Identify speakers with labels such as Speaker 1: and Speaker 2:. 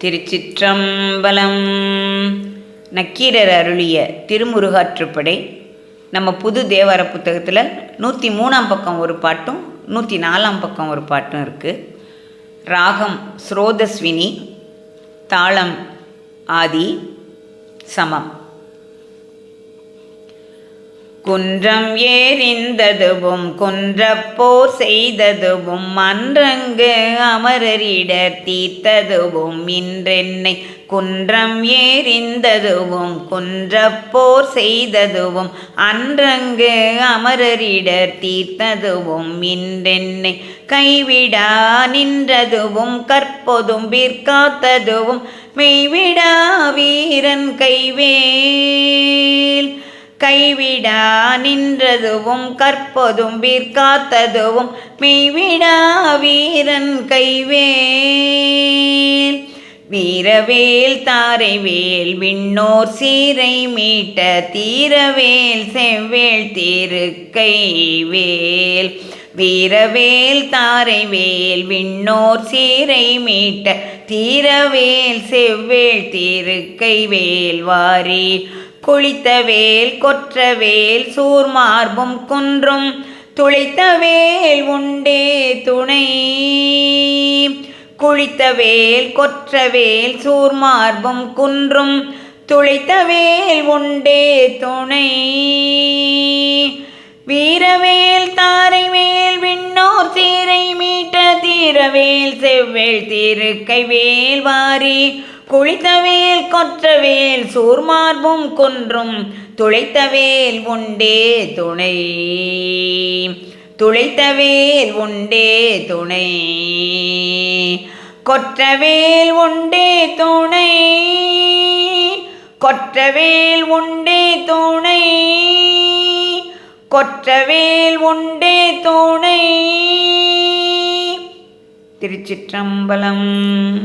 Speaker 1: திருச்சிற்றம்பலம். நக்கீரர் அருளிய திருமுருகாற்றுப்படை. நம்ம புது தேவார புத்தகத்தில் நூற்றி மூணாம் பக்கம் ஒரு பாட்டும் நூற்றி நாலாம் பக்கம் ஒரு பாட்டும் இருக்குது ராகம் ஸ்ரோதஸ்வினி தாளம் ஆதி சமம். குன்றம் ஏறிந்ததுவும் குன்றப்போர் செய்ததுவும் அன்றங்கு அமரரிடர் தீர்த்ததுவும் இன்றென்னை குன்றம் ஏறிந்ததுவும் குன்றப்போர் செய்ததுவும் அன்றங்கு அமரரிடர் தீர்த்ததுவும் இன்றென்னை கைவிடா நின்றதுவும் கற்பொதும் பிற்காத்ததுவும் மெய்விடா வீரன் கைவேல். கைவிடா நின்றதுவும் கற்பதும் விற்காத்ததுவும் மெய்விடா வீரன் கைவேல். வீரவேல் தாரைவேல் விண்ணோர் சீரை மீட்ட தீரவேல் செவ்வேல் திருக்கைவேல் வீரவேல் தாரைவேல் விண்ணோர் சீரை மீட்ட தீரவேல் செவ்வேல் திருக்கைவேல் வாரி குளித்தவேல் கொற்றவேல் சூர்மார்பும் குன்றும் துளைத்தவேல் உண்டே துணை. குளித்தவேல் கொற்றவேல் சூர்மார்பும் குன்றும் துளைத்தவேல் உண்டே துணை. வீரவேல் தாரைவேல் விண்ணோர் சீரை மீட்ட தீரவேல் செவ்வேல் செவ்வேள் திருக்கைவேல் வாரி குளித்தவேல் கொற்றவேல் சூர்மார்பும் கொன்றும் துளைத்தவேல் உண்டே துணை. துளைத்தவேல் உண்டே துணை. கொற்றவேல் உண்டே துணை. கொற்றவேல் உண்டே துணை. கொற்றவேல் உண்டே துணை. திருச்சிற்றம்பலம்.